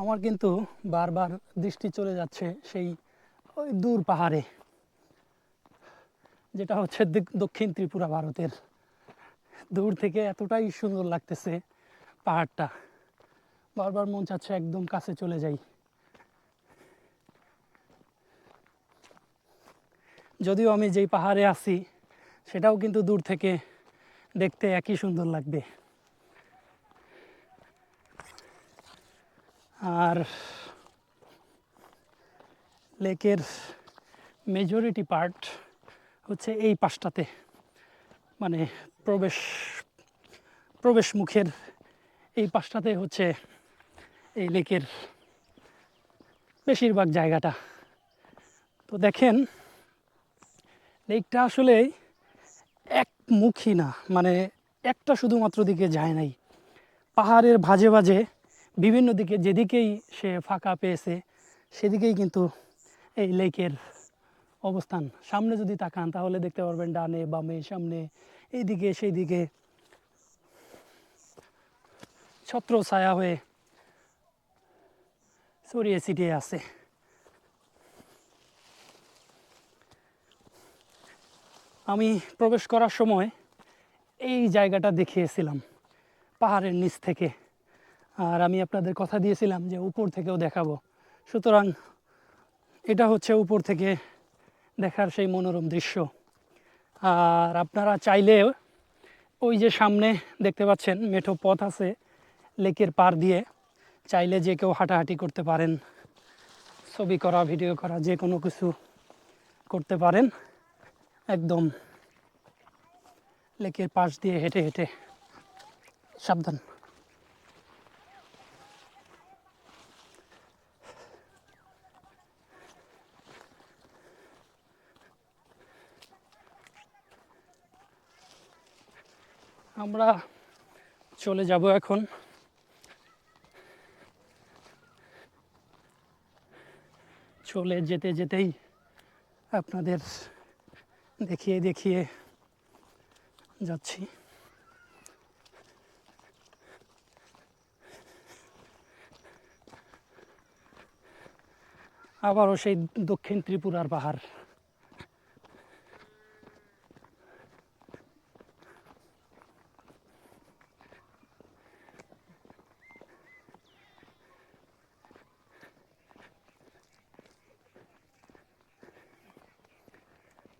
আমার কিন্তু বারবার দৃষ্টি চলে যাচ্ছে সেই ওই দূর পাহাড়ে, যেটা হচ্ছে দিক- দক্ষিণ ত্রিপুরা ভারতের। দূর থেকে এতটাই সুন্দর লাগতেছে পাহাড়টা। বারবার মন চাচ্ছে একদম কাছে চলে যাই। যদিও আমি যেই পাহাড়ে আছি, সেটাও কিন্তু দূর থেকে দেখতে একই সুন্দর লাগবে। আর লেকের মেজরিটি পার্ট হচ্ছে এই পাশটাতে মানে প্রবেশ প্রবেশ মুখের এই পাশটাতে হচ্ছে এই লেকের বেশিরভাগ জায়গাটা। তো দেখেন, লেকটা আসলে একমুখী না মানে একটা শুধুমাত্র দিকে যায় নাই। পাহাড়ের ভাজে ভাজে বিভিন্ন দিকে যেদিকেই সে ফাঁকা পেয়েছে, সেদিকেই কিন্তু এই লেকের অবস্থান। সামনে যদি তাকান, তাহলে দেখতে পারবেন ডানে বামে, সামনে এইদিকে সেই দিকে ছত্র ছায়া হয়ে ছড়িয়ে ছিটিয়ে আছে। আমি প্রবেশ করার সময় এই জায়গাটা দেখিয়েছিলাম, পাহাড়ের নিচ থেকে। আর আমি আপনাদের কথা দিয়েছিলাম যে উপর থেকেও দেখাবো। সুতরাং এটা হচ্ছে উপর থেকে দেখার সেই মনোরম দৃশ্য। আর আপনারা চাইলে ওই যে সামনে দেখতে পাচ্ছেন মেঠো পথ আছে লেকের পার দিয়ে। চাইলে যে কেউ হাঁটাহাঁটি করতে পারেন, ছবি করা, ভিডিও করা, যে কোনো কিছু করতে পারেন। একদম লেকের পাশ দিয়ে হেঁটে হেঁটে সাবধান। আমরা চলে যাব এখন। চলে যেতে যেতেই আপনাদের দেখিয়ে দেখিয়ে যাচ্ছি। আবারও সেই দক্ষিণ ত্রিপুরার পাহাড়।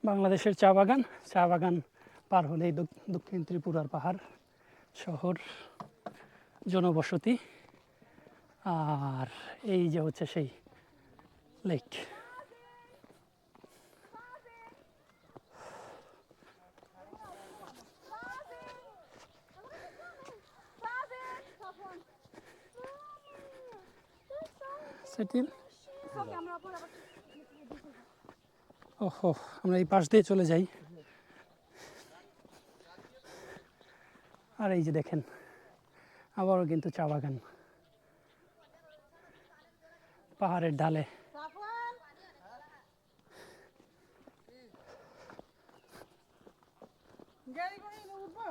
বাংলাদেশের চা বাগান। চা বাগান পার হলেই দক- দক্ষিণ ত্রিপুরার পাহাড় শহর জনবসতি। আর এই যে হচ্ছে সেই লেক সেটিল ওহো, আমরা এই পাশ দিয়ে চলে যাই। আর এই যে দেখেন, আবারও কিন্তু চা বাগান। পাহাড়ের ঢালে করে উঠবো?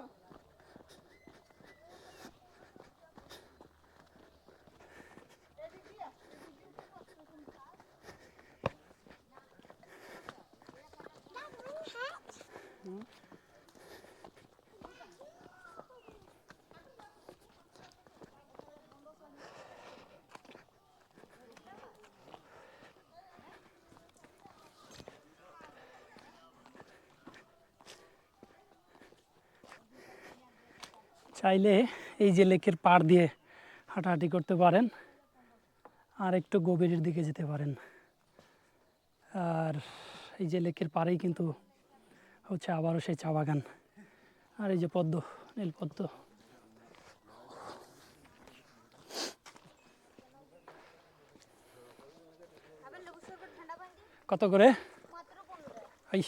চাইলে এই যে লেকের পাড় দিয়ে হাঁটাহাঁটি করতে পারেন। আর একটু গভীরের দিকে যেতে পারেন। আর এই যে লেকের পাড়েই কিন্তু হচ্ছে আবারও সেই চা বাগান। আর এই যে পদ্ম, নীল পদ্ম। কত করে? এই